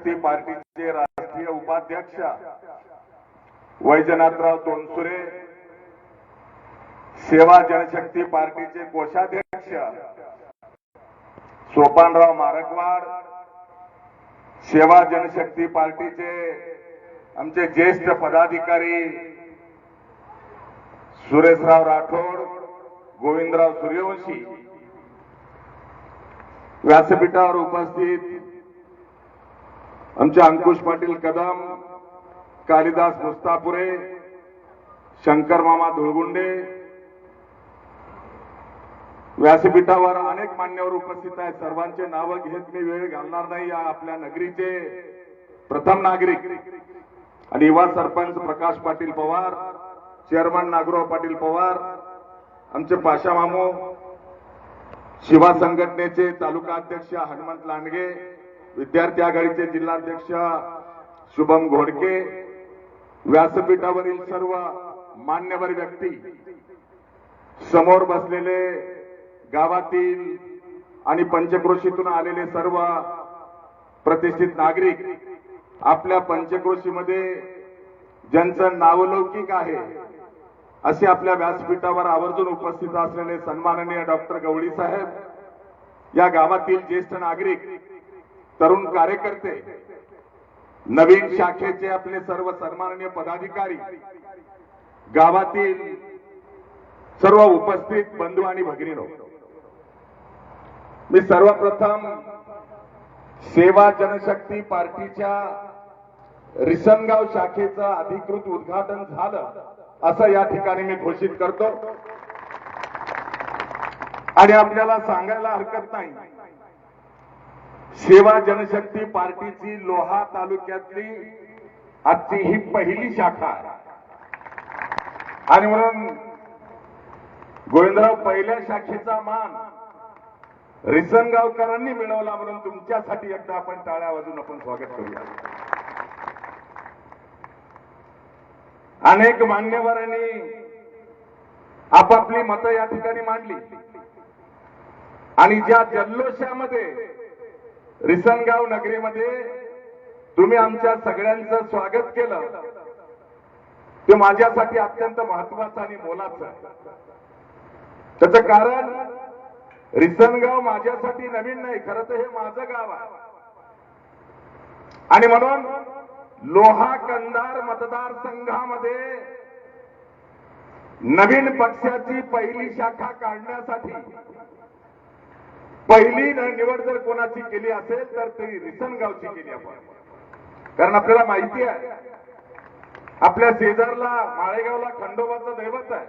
जनशक्ती पार्टीचे राष्ट्रीय उपाध्यक्ष वैजनाथराव तोनसुरे सेवा जनशक्ती पार्टीचे कोषाध्यक्ष सोपानराव मारकवाड सेवा जनशक्ती पार्टीचे आमचे ज्येष्ठ पदाधिकारी सुरेशराव राठोड गोविंदराव सूर्यवंशी. व्यासपीठावर उपस्थित आमचे अंकुश पाटील कदम कालिदास मुस्तापुरे शंकर मामा धुळगुंडे व्यासपीठावर अनेक मान्यवर उपस्थित आहेत. सर्वांचे नावं घेत मी वेळ घालणार नाही या आपल्या नगरीचे प्रथम नागरिक आणि युवा सरपंच प्रकाश पाटील पवार चेअरमन नागराव पाटील पवार आमचे पाशा मामू शिवा संघटनेचे तालुका अध्यक्ष हनुमंत लांडगे विद्यार्थी आघाडीचे जिल्हाध्यक्ष शुभम घोडके व्यासपीठावरील सर्व मान्यवर व्यक्ती समोर बसलेले गावातील आणि पंचक्रोशीतून आलेले सर्व प्रतिष्ठित नागरिक आपल्या पंचक्रोशीमध्ये ज्यांचं नावलौकिक आहे असे आपल्या व्यासपीठावर आवर्जून उपस्थित असलेले सन्माननीय डॉक्टर गवळी साहेब या गावातील ज्येष्ठ नागरिक तरुण कार्यकर्ते नवीन शाखेचे आपले सर्व सन्माननीय पदाधिकारी गावातील सर्व उपस्थित बंधू आणि भगिनीनो मी सर्वप्रथम सेवा जनशक्ती पार्टीच्या रिसनगाव शाखेचं अधिकृत उद्घाटन झालं असं या ठिकाणी मी घोषित करतो. आणि आपल्याला सांगायला हरकत नाही सेवा जनशक्ती पार्टीची लोहा तालुक्यातली आजची ही पहिली शाखा आहे. आणि म्हणून गोविंदराव पहिल्या शाखेचा मान रिसनगावकरांनी मिळवला म्हणून तुमच्यासाठी एकदा आपण टाळ्या वाजून आपण स्वागत करूया. अनेक मान्यवरांनी आपापली मतं या ठिकाणी मांडली. आणि ज्या जल्लोषामध्ये रिसनगाव नगरीमध्ये तुम्ही आमच्या सगळ्यांचं स्वागत केलं. ते माझ्यासाठी अत्यंत महत्वाचं आणि मोलाचं आहे. त्याचं कारण रिसनगाव माझ्यासाठी नवीन नाही खरं तर हे माझं गाव आहे. आणि म्हणून लोहा कंधार मतदारसंघामध्ये नवीन पक्षाची पहिली शाखा काढण्यासाठी पहिली निवड जर कोणाची केली असेल तर ती रिसनगावची केली आपण. कारण आपल्याला माहिती आहे आपल्या शेजारला माळेगावला खंडोबाचं दैवत आहे.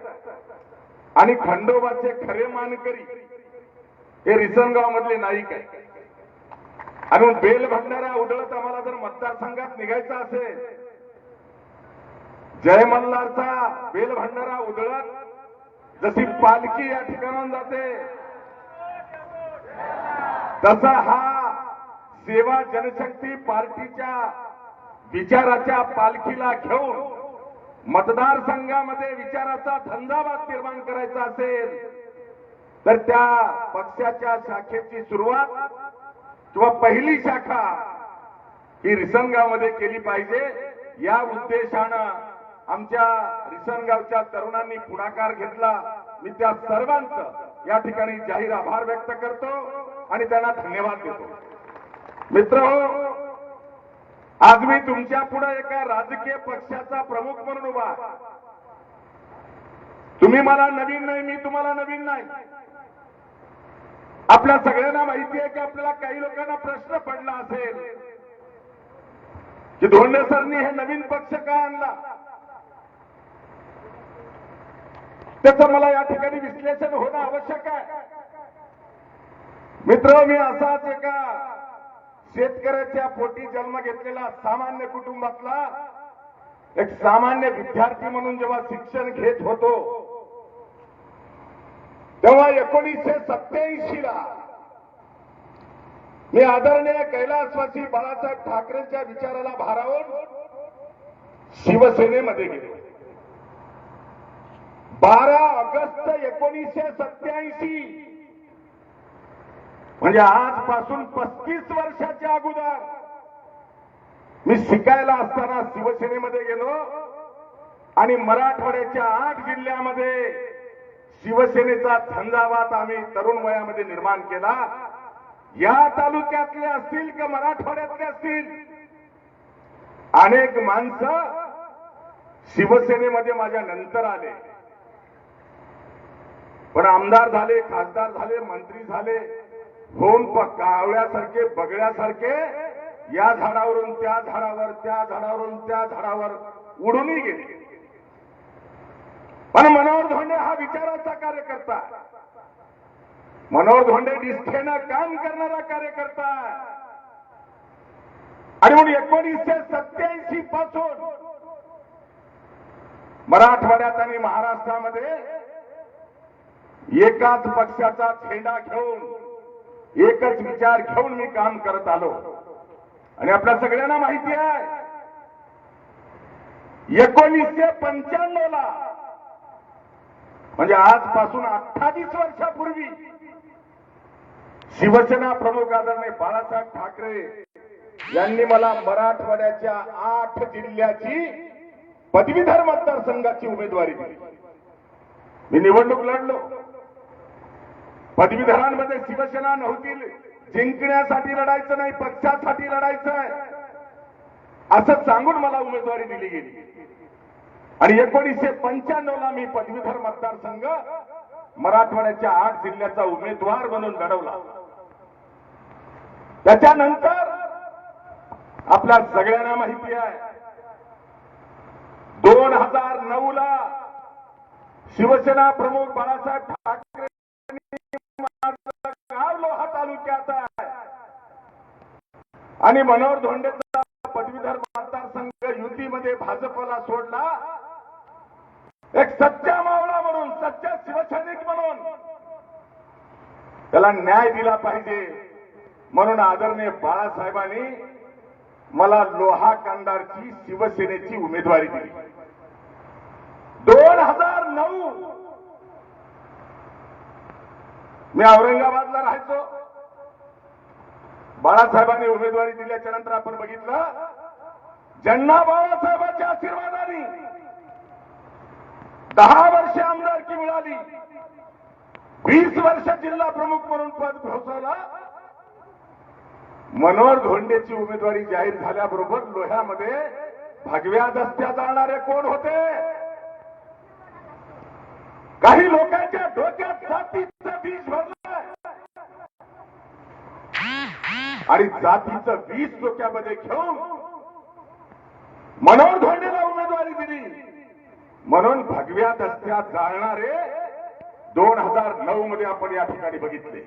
आणि खंडोबाचे खरे मानकरी हे रिसनगाव मधले नाईक आहे आणि बेल भंडारा उडळत आम्हाला जर मतदारसंघात निघायचं असेल जय मल्हारचा बेल भंडारा उधळत जशी पालखी या ठिकाणाहून जाते तसा हा सेवा जनशक्ती पार्टीच्या विचाराच्या पालखीला घेऊन मतदारसंघामध्ये विचाराचा धंदावाद निर्माण करायचा असेल तर त्या पक्षाच्या शाखेची सुरुवात किंवा पहिली शाखा ही रिसनगावमध्ये केली पाहिजे. या उद्देशानं आमच्या रिसनगावच्या तरुणांनी पुढाकार घेतला. मी त्या सर्वांचं या ठिकाणी जाहीर आभार व्यक्त करतो आणि त्यांना धन्यवाद देतो. मित्र हो, आज मी तुमच्यापुढे एका राजकीय पक्षाचा प्रमुख म्हणून उभा आहे. तुम्ही मला नवीन नाही मी तुम्हाला नवीन नाही. आपल्या सगळ्यांना माहिती आहे की आपल्याला काही लोकांना प्रश्न पडला असेल की धोंडे सरनी हे नवीन पक्ष का आणला? त्याचं मला या ठिकाणी विश्लेषण होणं आवश्यक आहे. मित्र मी असाच एका शेतकऱ्याच्या पोटी जन्म घेतलेला सामान्य कुटुंबातला एक सामान्य विद्यार्थी म्हणून जेव्हा शिक्षण घेत होतो तेव्हा एकोणीसशे सत्याऐंशी ला मी आदरणीय कैलासवासी बाळासाहेब ठाकरेंच्या विचाराला भारावून शिवसेनेमध्ये गेलो. बारा ऑगस्ट एकोणीसशे सत्याऐंशी म्हणजे आजपासून पस्तीस वर्षाच्या अगोदर मी शिकायला असताना शिवसेनेमध्ये गेलो आणि मराठवाड्याच्या आठ जिल्ह्यामध्ये शिवसेनेचा झंझावात आम्ही तरुण वयामध्ये निर्माण केला. या तालुक्यातले असतील का मराठवाड्यातले असतील? अनेक माणसं शिवसेनेमध्ये माझ्या नंतर आले. पण आमदार झाले खासदार झाले मंत्री झाले होऊन कावळ्यासारखे बगड्यासारखे या झाडावरून त्या झाडावर त्या झाडावरून त्या झाडावर उडूनही गेले. पण मनोहर धोंडे हा विचाराचा कार्यकर्ता मनोहर धोंडे निष्ठेनं काम करणारा कार्यकर्ता आणि म्हणून एकोणीसशे सत्याऐंशी पासून मराठवाड्यात आणि महाराष्ट्रामध्ये एकाच पक्षाचा झेंडा घेऊन एकच विचार घेऊन मी काम करत आलो. आणि आपल्या सगळ्यांना माहिती आहे एकोणीसशे पंच्याण्णव ला म्हणजे आजपासून अठ्ठावीस वर्षापूर्वी शिवसेना प्रमुख आदरणीय बाळासाहेब ठाकरे यांनी मला मराठवाड्याच्या आठ जिल्ह्याची पदवीधर मतदारसंघाची उमेदवारी दिली. मी निवडणूक लढलो. पदवीधरांमध्ये शिवसेना नव्हती. जिंकण्यासाठी लढायचं नाही पक्षासाठी लढायचं आहे. असं सांगून मला उमेदवारी दिली गेली. आणि एकोणीसशे पंच्याण्णव ला मी पदवीधर मतदारसंघ मराठवाड्याच्या आठ जिल्ह्याचा उमेदवार म्हणून लढवला. त्याच्यानंतर आपल्या सगळ्यांना माहिती आहे दोन हजार नऊ ला शिवसेना प्रमुख बाळासाहेब ठाकरे लोहा तालुक्यात आहे. आणि मनोहर धोंडेचा पदवीधर मतदारसंघ युतीमध्ये भाजपला सोडला. एक सच्चा मावळा म्हणून सच्चा शिवसैनिक म्हणून त्याला न्याय दिला पाहिजे म्हणून आदरणीय बाळासाहेबांनी मला लोहा कांदारची शिवसेनेची उमेदवारी दिली. दोन हजार नऊ मी औरंगाबादला राहायचो. बाळासाहेबांनी उमेदवारी दिल्याच्या नंतर आपण बघितलं ज्यांना बाळासाहेबांच्या आशीर्वादाने दहा वर्ष आमदारकी मिळाली वीस वर्ष जिल्हा प्रमुख म्हणून पद पोहोचवला मनोहर धोंडेची उमेदवारी जाहीर झाल्याबरोबर लोह्यामध्ये भगव्या दस्त्या जाणारे कोण होते? काही लोकांच्या डोक्यात जातीचं बीज भरलं आणि जातीचं बीज डोक्यामध्ये घेऊन मनोहर धोंडेला उमेदवारी दिली. म्हणून भगव्या दस्त्यात जाळणारे दोन हजार नऊ मध्ये आपण या ठिकाणी बघितले.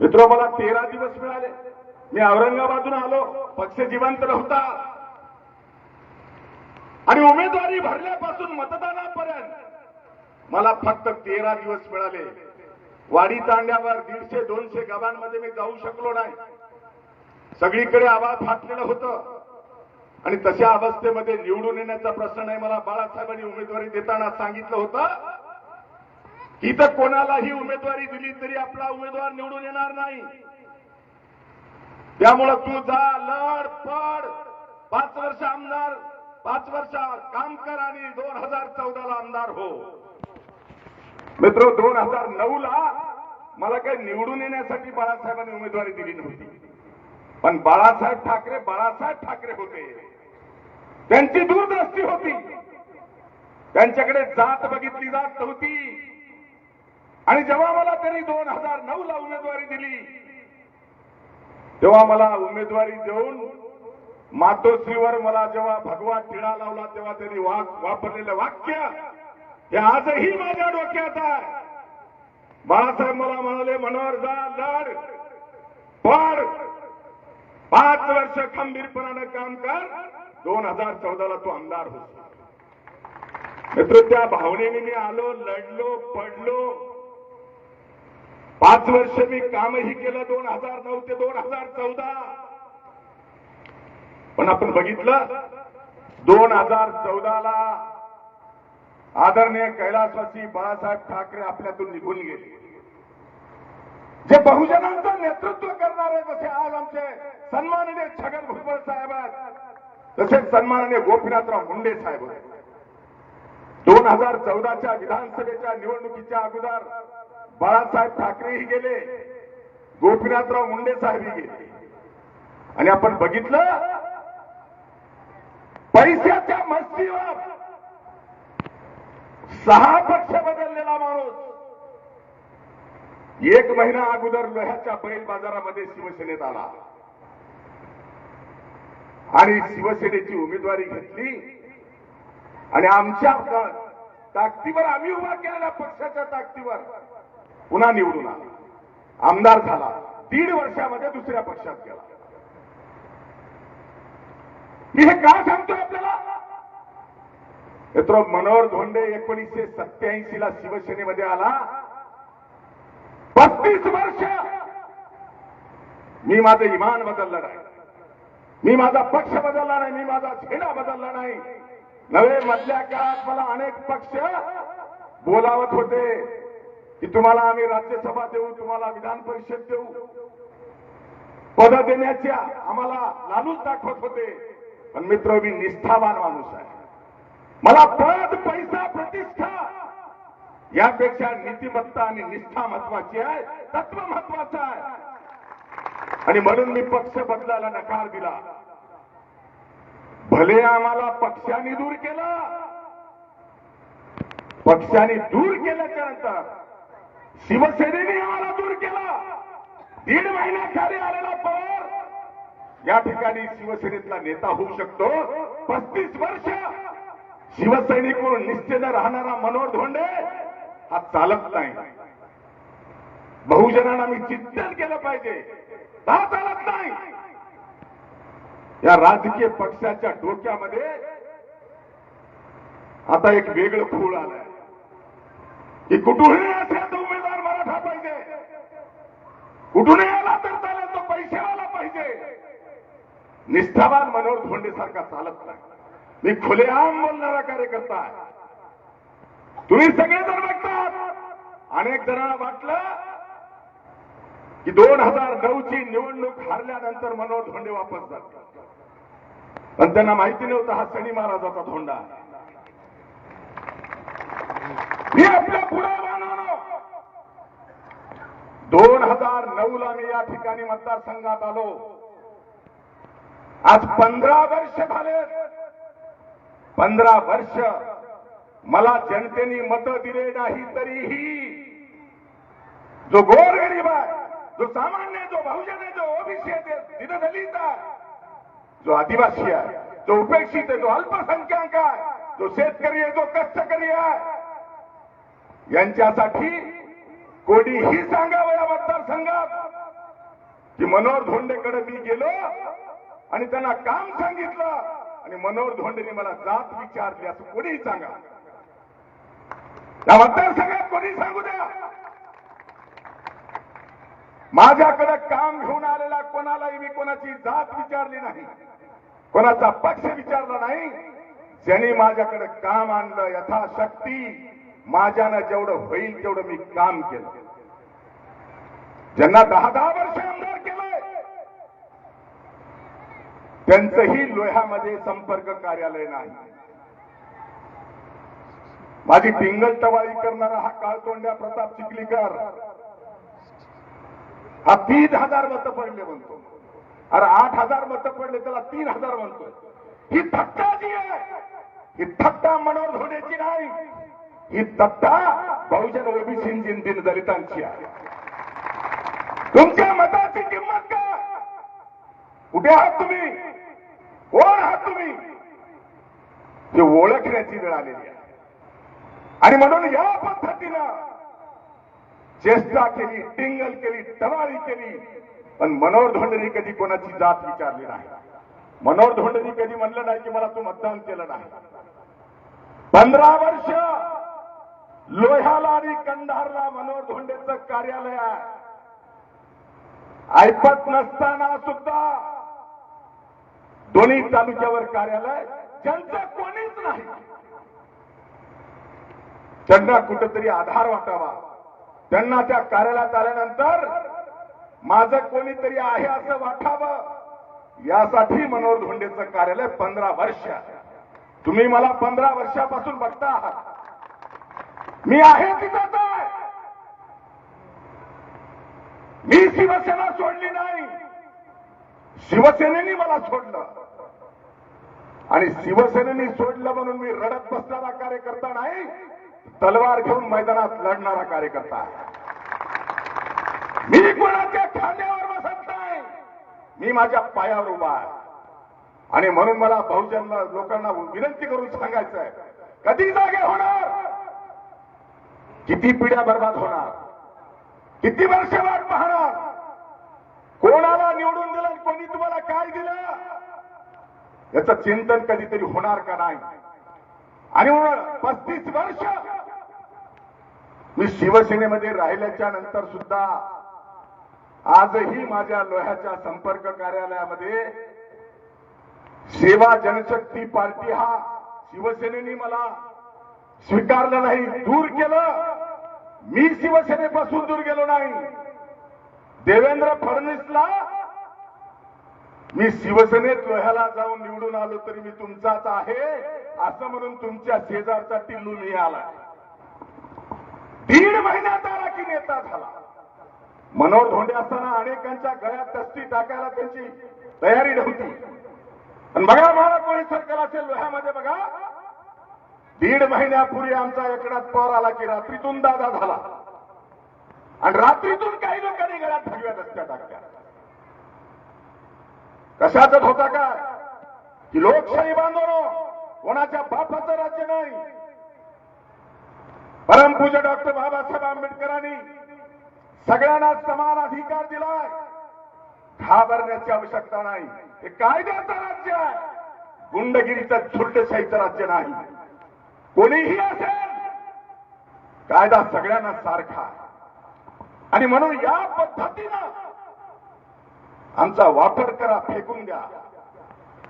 मित्र मला तेरा दिवस मिळाले. मी औरंगाबादून आलो. पक्ष जिवंत नव्हता. आणि उमेदवारी भरल्यापासून मतदानापर्यंत मला फक्त तेरा दिवस मिळाले. वाडी तांड्यावर दीडशे दोनशे गावांमध्ये मी जाऊ शकलो नाही. सगळीकडे आवाज फाटलेलं होतं. आणि तशा अवस्थेमध्ये निवडून येण्याचा प्रश्न नाही मला बाळासाहेबांनी उमेदवारी देताना सांगितलं होतं. की तर कोणालाही उमेदवारी दिली तरी आपला उमेदवार निवडून येणार नाही. त्यामुळं तू जा लढ पड. पाच वर्ष आमदार पाच वर्ष काम कर आणि दोन हजार चौदाला आमदार हो. मित्र दोन हजार नऊ ला मला काही निवडून येण्यासाठी बाळासाहेबांनी उमेदवारी दिली नव्हती. पण बाळासाहेब ठाकरे बाळासाहेब ठाकरे होते. त्यांची दूरदृष्टी होती. त्यांच्याकडे जात बघितली जात नव्हती. आणि जेव्हा मला त्यांनी दोन हजार नऊ ला उमेदवारी दिली तेव्हा मला उमेदवारी देऊन मातोश्रीवर मला जेव्हा भगवा टिळा लावला तेव्हा त्यांनी वाक वापरलेलं वाक्य हे आजही माझ्या डोक्यात आहे. बाळासाहेब मला म्हणाले मनोहर जा लढ पड पाच वर्ष खंबीरपणानं काम कर. दोन हजार चौदाला तू आमदार होतो मित्र त्या भावनेने मी आलो लढलो पडलो. पाच वर्ष मी कामही केलं दोन हजार नऊ ते दोन हजार चौदा. पण आपण बघितलं दोन हजार चौदाला आदरणीय कैलासवासी बाळासाहेब ठाकरे आपल्यातून निघून गेले. जे बहुजनांचं नेतृत्व करणारे जसे आज आमचे सन्माननीय छगन भुजबळ साहेब आहेत तसेच सन्माननीय गोपीनाथराव मुंडे साहेब होते दोन हजार चौदाच्या विधानसभेच्या निवडणुकीच्या अगोदर बाळासाहेब ठाकरेही गेले गोपीनाथराव मुंडे साहेबही गेले. आणि आपण बघितलं पैशाच्या मस्तीवर सहा पक्ष बदललेला माणूस. एक महिना अगोदर लोह्याच्या बैल बाजारामध्ये शिवसेनेत आला. आणि शिवसेनेची उमेदवारी घेतली. आणि आमच्या ताकदीवर आम्ही उभा केलेल्या पक्षाच्या ताकदीवर पुन्हा निवडून आला. आमदार झाला. दीड वर्षामध्ये दुसऱ्या पक्षात गेला. मी हे का सांगतोय आपल्याला? मित्र मनोहर धोंडे एकोणीसशे सत्याऐंशी ला शिवसेनेमध्ये आला. बत्तीस वर्ष! मी माझं इमान बदललं नाही. मी माझा पक्ष बदलला नाही. मी माझा झेंडा बदलला नाही. नवे मधल्या काळात मला अनेक पक्ष बोलावत होते की तुम्हाला आम्ही राज्यसभा देऊ तुम्हाला विधान परिषद देऊ. पद देण्याच्या आम्हाला लालूच दाखवत होते. पण मित्र मी निष्ठावान माणूस आहे. मला पद पैसा प्रतिष्ठा. यापेक्षा नीतिमत्ता आणि निष्ठा महत्वाची आहे तत्व महत्वाचं आहे. आणि म्हणून मी पक्ष बदलायला नकार दिला. भले आम्हाला पक्षाने दूर केलं पक्षाने दूर केल्याच्यानंतर शिवसेनेने आम्हाला दूर केला. दीड महिन्याखाली आलेला पवार या ठिकाणी शिवसेनेतला नेता होऊ शकतो. पस्तीस वर्ष शिवसैनिक म्हणून निश्चेनं राहणारा मनोहर धोंडे हा चालत नाही. बहुजनांना मी चिंतन केलं पाहिजे. हा चालत नाही? या राजकीय पक्षाच्या डोक्यामध्ये आता एक वेगळं खूळ आलंय. की कुठूनही असेल तो उमेदवार मराठा पाहिजे. कुठूनही आला तर चालेल तो पैशावाला पाहिजे. निष्ठावान मनोहर धोंडे सारखा चालत नाही. मी खुलेआम बोलणारा कार्यकर्ता आहे. तुम्ही सगळेजण बघतात. अनेक जणांना वाटलं की दोन हजार नऊची निवडणूक हारल्यानंतर मनोहर धोंडे वापस जातात पण त्यांना माहिती नव्हतं हा शनी महाराजाचा धोंडा आहे. मी आपल्या पुढे मानवलो दोन हजार नऊ ला मी या ठिकाणी मतदारसंघात आलो. आज पंधरा वर्ष झाले पंधरा वर्ष मला जनतेने मत दिले नाही तरीही जो गोरगरीब आहे जो सामान्य जो बहुजन आहे जो ओबीसी आहे ते दीनदलित आहे जो आदिवासी आहे जो उपेक्षित आहे जो अल्पसंख्याक आहे जो शेतकरी आहे जो कष्टकरी आहे यांच्यासाठी कोणीही सांगावं या मतदारसंघात की मनोहर धोंडेकडे मी गेलो आणि त्यांना काम सांगितलं. आणि मनोहर धोंडेने मला जात विचारली असं कोणीही सांगा. या मतदारसंघात कोणी सांगू द्या. माझ्याकडे काम घेऊन आलेला कोणालाही मी कोणाची जात विचारली नाही. कोणाचा पक्ष विचारला नाही. ज्यांनी माझ्याकडे काम आणलं यथाशक्ती माझ्यानं जेवढं होईल तेवढं मी काम केलं. ज्यांना दहा दहा वर्ष आमदार केलंय त्यांचंही लोह्यामध्ये संपर्क कार्यालय नाही. माझी टिंगल टवाळी करणारा हा काळतोंड्या प्रताप चिखलीकर हा तीन हजार मतं पडले म्हणतो. अरे आठ हजार मतं पडले त्याला तीन हजार म्हणतोय. ही थट्टा जी आहे ही थट्टा मनोर धोण्याची नाही ही थट्टा बहुजन ओबीसी दिन दलितांची आहे. तुमच्या मतात कुठे आहात तुम्ही. कोण आहात तुम्ही? हे ओळखण्याची वेळ आलेली आहे. आणि म्हणून या पद्धतीनं चेष्टा केली टिंगल केली टवारी केली. पण मनोहर धोंडेनी कधी कोणाची जात विचारली नाही. मनोहर धोंडेनी कधी म्हणलं नाही की मला तू मतदान केलं नाही. पंधरा वर्ष लोह्याला आणि कंधारला मनोहर धोंडेचं कार्यालय आहे. ऐपत नसताना सुद्धा दोन्ही तालुक्यावर कार्यालय ज्यांचं कोणीच नाही. त्यांना कुठेतरी आधार वाटावा. त्यांना त्या कार्यालयात आल्यानंतर माझं कोणीतरी आहे असं वाटावं. यासाठी मनोहर धोंडेचं कार्यालय पंधरा वर्ष तुम्ही मला पंधरा वर्षापासून बघता आहात. मी आहे तिथं मी शिवसेना सोडली नाही. शिवसेनेने मला सोडलं. आणि शिवसेनेने सोडलं म्हणून मी रडत बसणारा कार्यकर्ता नाही तलवार घेऊन मैदानात लढणारा कार्यकर्ता मी कोणाच्या खांद्यावर बसत नाही मी माझ्या पायावर उभा आहे. आणि म्हणून मला बहुजन लोकांना विनंती करून सांगायचं आहे कधी जागे होणार? किती पिढ्या बर्बाद होणार? किती वर्ष वाट पाहणार? कोणाला निवडून दिलं कोणी तुम्हाला काय दिलं? याच चिंतन कधीतरी होणार का नाही? आणि म्हणून पस्तीस वर्ष मी शिवसेनेमध्ये राहिल्याच्या नंतर सुद्धा आजही माझ्या लोह्याच्या संपर्क कार्यालयामध्ये सेवा जनशक्ती पार्टी हा शिवसेनेने मला स्वीकारलं नाही दूर केलं. मी शिवसेनेपासून दूर गेलो नाही. देवेंद्र फडणवीसला मी शिवसेनेत लोह्याला जाऊन निवडून आलो तरी मी तुमचाच आहे असं म्हणून तुमच्या शेजारचा टिल्लू मी आला दीड महिन्यात आला की नेता झाला. मनोहर धोंडे असताना अनेकांच्या गळ्यात तस्ती टाकायला त्यांची तयारी नव्हती. पण बघा मला कोणी सरकार असेल लोह्यामध्ये बघा. दीड महिन्यापूर्वी आमचा एकनाथ पवार आला की रात्रीतून दादा झाला. आणि रात्रीतून काही लोकांनी घरात भगव्या दस्त्या टाकल्या कशाचा होता का की लोकशाही बांधवनो कोणाच्या बापाचं राज्य नाही. परमपूज्य डॉक्टर बाबासाहेब आंबेडकरांनी सगळ्यांना समान अधिकार दिलाय. घाबरण्याची आवश्यकता नाही. हे कायद्याचं राज्य आहे. गुंडगिरीचं झुलटशाहीचं राज्य नाही. कोणीही असेल कायदा सगळ्यांना सारखा आहे. आणि म्हणून या पद्धतीनं आमचा वापर करा फेकून द्या.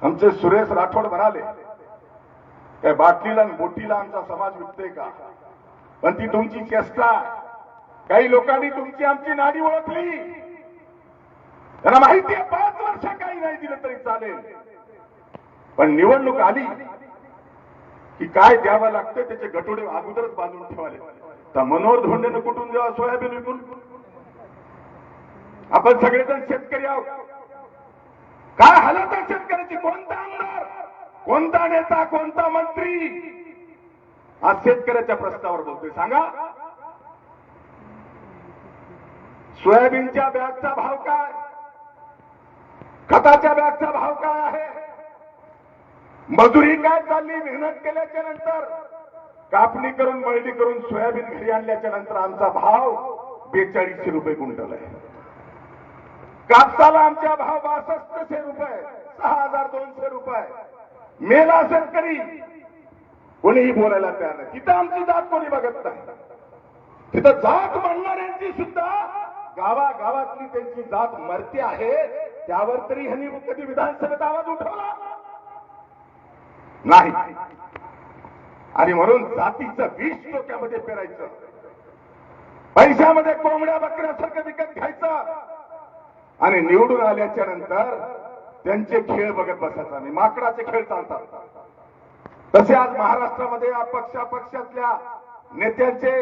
आमचे सुरेश राठोड म्हणाले काय बाटलीला बोटीला आमचा समाज विकते का? पण ती तुमची चेष्टा आहे. काही लोकांनी तुमची आमची नाडी ओळखली. त्यांना माहिती आहे पाच वर्ष काही नाही दिलं तरी चालेल. पण निवडणूक आली की काय द्यावं लागतं त्याचे गटोडे अगोदरच बांधून ठेवाले तर मनोहर धोंडेनं कुठून जेव्हा सोयाबीन विकून? आपण सगळेजण शेतकरी आहोत. काय हालत आहे शेतकऱ्याची? कोणता आमदार? कोणता नेता? कोणता मंत्री? आज शेतकऱ्याच्या प्रश्नावर बोलतोय. सांगा. सोयाबीनच्या बॅगचा भाव काय? खताच्या बॅगचा भाव काय आहे? मजुरी काय चालली? मेहनत केल्याच्यानंतर कापणी करून मळणी करून सोयाबीन घरी आणल्याच्या नंतर आमचा भाव बेचाळीसशे रुपये क्विंटल आहे. कापसाला आमचा भाव बासष्टशे रुपये सहा हजार दोनशे रुपये. मेला शेतकरी कोणीही बोलायला तयार नाही. तिथं आमची जात कोणी बघत नाही. तिथं जात म्हणणाऱ्यांची सुद्धा गावागावातली त्यांची जात मरते आहे. त्यावर तरी ह्यांनी कधी विधानसभेत आवाज उठवला? नाही. आणि म्हणून जातीचं विष डोक्यामध्ये पेरायचं. पैशामध्ये कोंबड्या बकऱ्यासारखं विकत घ्यायचं. आणि निवडून आल्याच्यानंतर त्यांचे खेळ बघत बसायचा नाही माकडाचे खेळ चालतात. तसे आज महाराष्ट्रामध्ये अपक्ष पक्षातल्या नेत्यांचे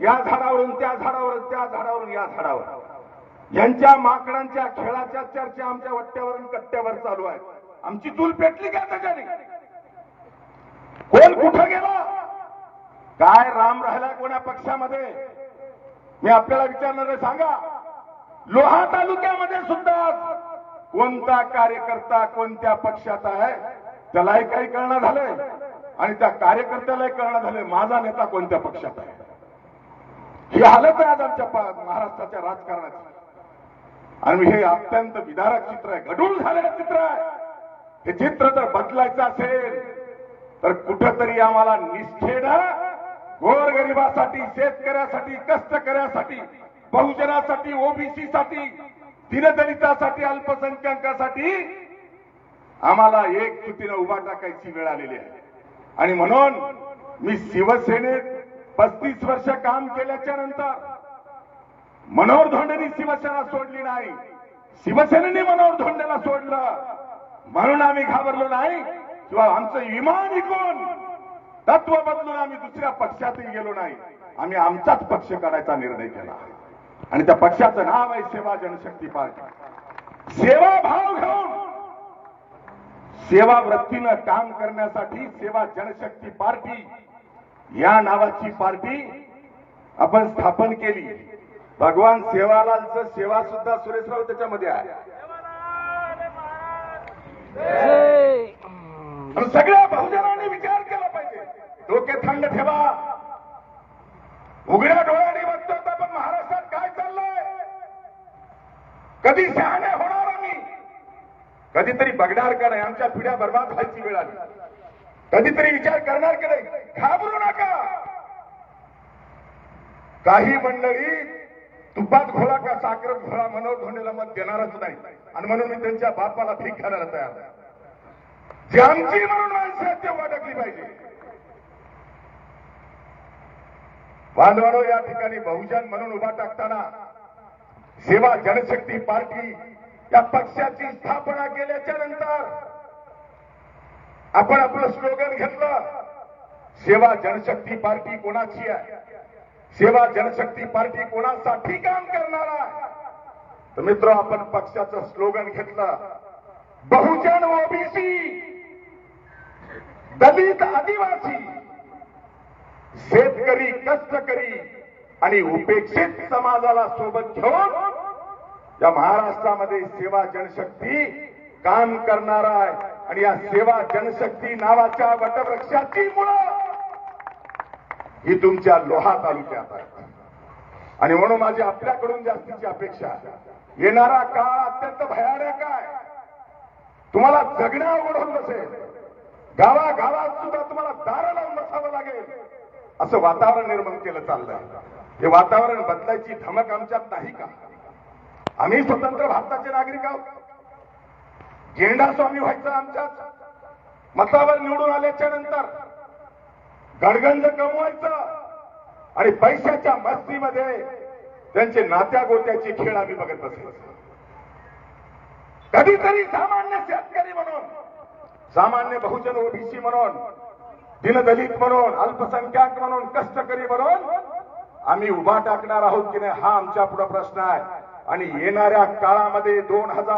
या झाडावरून त्या झाडावर त्या झाडावरून या झाडावर यांच्या माकडांच्या खेळाच्या चर्चा आमच्या वट्ट्यावरून कट्ट्यावर चालू आहे आमची चूल पेटली का त्याच्याने? कोण कुठं गेला? काय राम राहिला कोणा पक्षामध्ये? मी आपल्याला विचारणार सांगा. लोहा तालुक्यामध्ये सुद्धा कोणता कार्यकर्ता कोणत्या पक्षाचा आहे? त्यालाही काही कळणं झालंय. आणि त्या कार्यकर्त्यालाही कळणं झालंय माझा नेता कोणत्या पक्षात आहे? ही हालत आहे आज आमच्या महाराष्ट्राच्या राजकारणाची आणि हे अत्यंत विदारक चित्र आहे गडूळ झालेलं चित्र आहे. हे चित्र जर बदलायचं असेल तर कुठंतरी आम्हाला निष्ठेनं गोरगरिबासाठी शेतकऱ्यासाठी कष्टकऱ्यासाठी बहुजनासाठी ओबीसीसाठी दिनदलितासाठी अल्पसंख्याकासाठी आम्हाला एक कृतीनं उभा टाकायची वेळ आलेली आहे. आणि म्हणून मी शिवसेनेत पस्तीस वर्ष काम केल्याच्यानंतर मनोहर धोंडेनी शिवसेना सोडली नाही. शिवसेनेने मनोहर धोंडेला सोडलं. म्हणून आम्ही घाबरलो नाही. किंवा आमचं विमान विकून तत्व बदलून आम्ही दुसऱ्या पक्षातही गेलो नाही. आम्ही आमचाच पक्ष काढायचा निर्णय केला. आणि त्या पक्षाचं नाव आहे सेवा जनशक्ती पार्टी. सेवा भाव घेऊन सेवा वृत्तीनं काम करण्यासाठी सेवा जनशक्ती पार्टी या नावाची पार्टी आपण स्थापन केली. भगवान सेवालालचं सेवा सुद्धा सुरेशराव त्याच्यामध्ये आहे. आणि सगळ्या बहुजनांनी विचार केला पाहिजे. डोके थंड ठेवा. उघड्या डोळ्याने बघतो पण महाराष्ट्रात काय चाललंय. कधी शहाणे होणार आम्ही? कधीतरी बघणार का नाही? आमच्या पिढ्या बर्बाद व्हायची वेळ आली. कधीतरी विचार करणार का नाही? घाबरू नका. काही मंडळी तुपात घोळा का साखर घोळा? मनोहर धोंडेला मत देणारच नाही. आणि म्हणून मी त्यांच्या बापाला ठीक करायला तयार आहे. ज्यांची म्हणून माणसं आहेत तेव्हा अडकली पाहिजे. बांधवानो या ठिकाणी बहुजन म्हणून उभा टाकताना सेवा जनशक्ती पार्टी या पक्षाची स्थापना केल्याच्यानंतर आपण आपलं स्लोगन घेतलं सेवा जनशक्ती पार्टी कोणाची आहे? सेवा जनशक्ती पार्टी कोणासाठी काम करणार आहे? तर मित्र आपण पक्षाचं स्लोगन घेतलं. बहुजन ओबीसी दलित आदिवासी शेतकरी कष्टकरी आणि उपेक्षित समाजाला सोबत घेऊन या महाराष्ट्रामध्ये सेवा जनशक्ती काम करणार आहे. आणि या सेवा जनशक्ती नावाच्या वटवृक्षाची मुळं ही तुमच्या लोहा तालुक्यात आहे आणि म्हणून माझी आपल्याकडून जास्तीची अपेक्षा येणारा काळ अत्यंत भयानक आहे. तुम्हाला जगणं अवघड होत बसेल गावागावात सुद्धा तुम्हाला दारं लावून बसावं लागेल. असं वातावरण निर्माण केलं चाललंय. हे वातावरण बदलायची धमक आमच्यात नाही का? आम्ही स्वतंत्र भारताचे नागरिक आहोत. झेंडा स्वामी व्हायचा आमच्यात. मतावर निवडून आल्याच्यानंतर गडगंज कमवायचं आणि पैशाच्या मस्तीमध्ये त्यांचे नात्या गोत्याची खेळ आम्ही बघत बसायचो. कधीतरी सामान्य शेतकरी म्हणून सामान्य बहुजन ओबीसी म्हणून दिनदलित म्हणून अल्पसंख्याक म्हणून कष्टकरी म्हणून आम्ही उभा टाकणार आहोत की नाही हा आमच्या पुढे प्रश्न आहे. आणि येणाऱ्या काळामध्ये दोन हजार